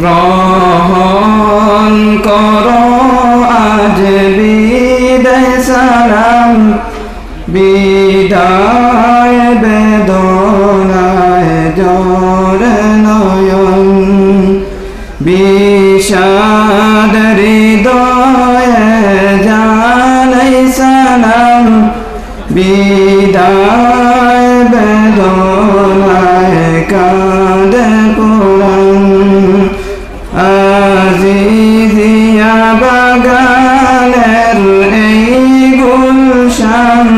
গ্রহণ কর আজ বিদায় সালাম। বিদায় বেদনায় জোর নয়ন। বিষাদ হৃদয়ে জানাই সালাম। বিদায় গুলশান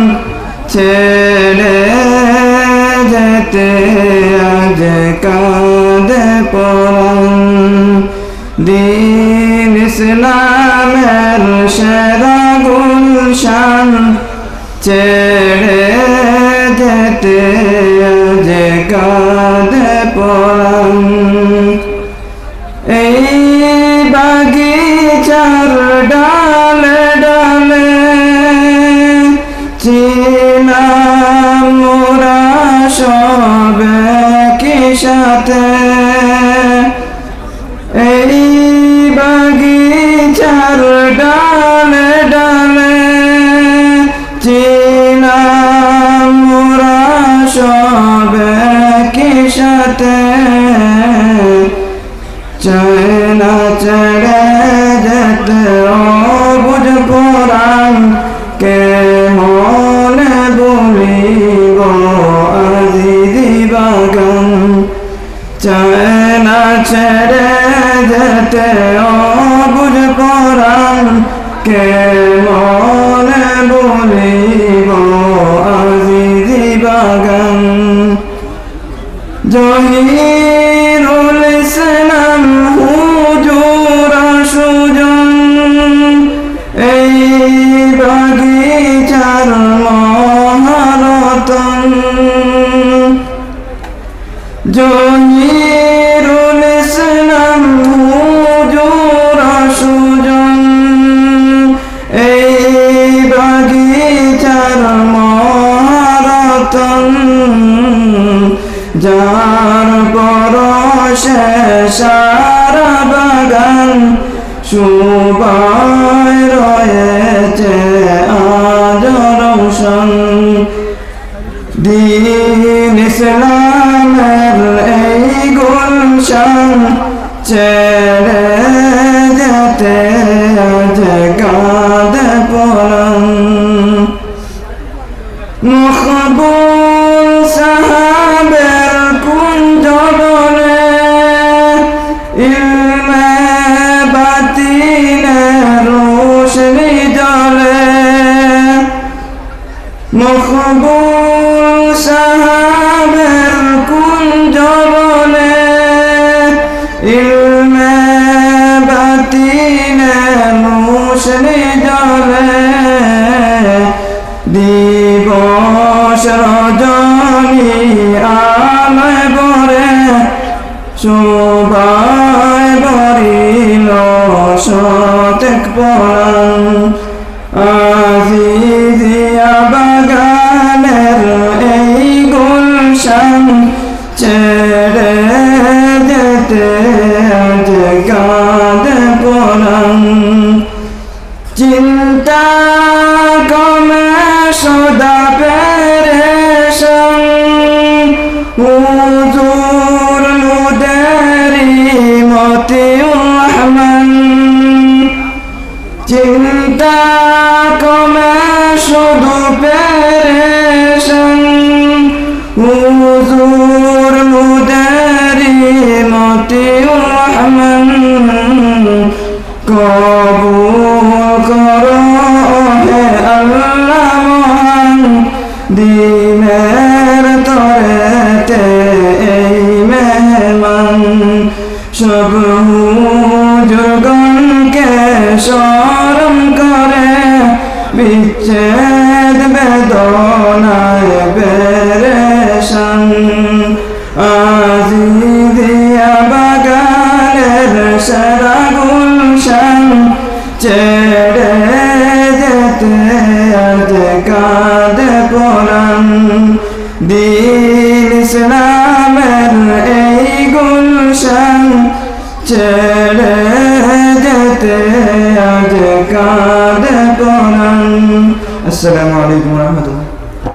ছেড়ে যেতে আজ কাঁদে পড়ান দিন ইসলামের সেরা গুলশান ছেড়ে যেতে আজ কাঁদে পড়ান এই বাগিচার ডালে মোরা সব কি সাথে। এই বাগিচার ডালে ডালে চিনাম মোরা সব কি সাথে। চয়না চড়ে যেতে বুঝ কোরআন কে মনে বলিব দিবাগান চায় না ছেড়ে যেতে বুঝ পরাণ কে মনে বলিব আজি দিবাগান জহিরুল যার পরশে সারা বাগান সুবাই রয়েছে আজ রৌশন। দিন ইসলামের এই গুলশান ছেড়ে যেতে আজ কাঁদে মখবুল সাহাবের কুঞ্জ বলে ইলমে বাতিনে রোশনি জলে মখবুল সাহাবের কুঞ্জ বলে ইলমে বাতিনে রোশনি জলে। দিবস রজনী আলয় বরে শোভায় বরিল সতেক পরাণ। আজিজিয়া বাগানের এই গুলশান ছেড়ে যেতে আজ কাঁদে পরাণ। চিন্তা রহমান। চিন্তা কমে শুধু পেরেশন। হুজুর মুদেরি মতিউর রহমান। কবুল করো হে আল্লাহ দিনের তরেতে সব হুজুরগণকে স্মরণ করে, বিচ্ছেদ বেদনায় বেরেশান আজি দিয়া বাগানের সারা গুলশান, ছেড়ে যেতে আজ গুলশান ছেড়ে যেতে আজ কাঁদে কোরআন আসসালামু আলাইকুম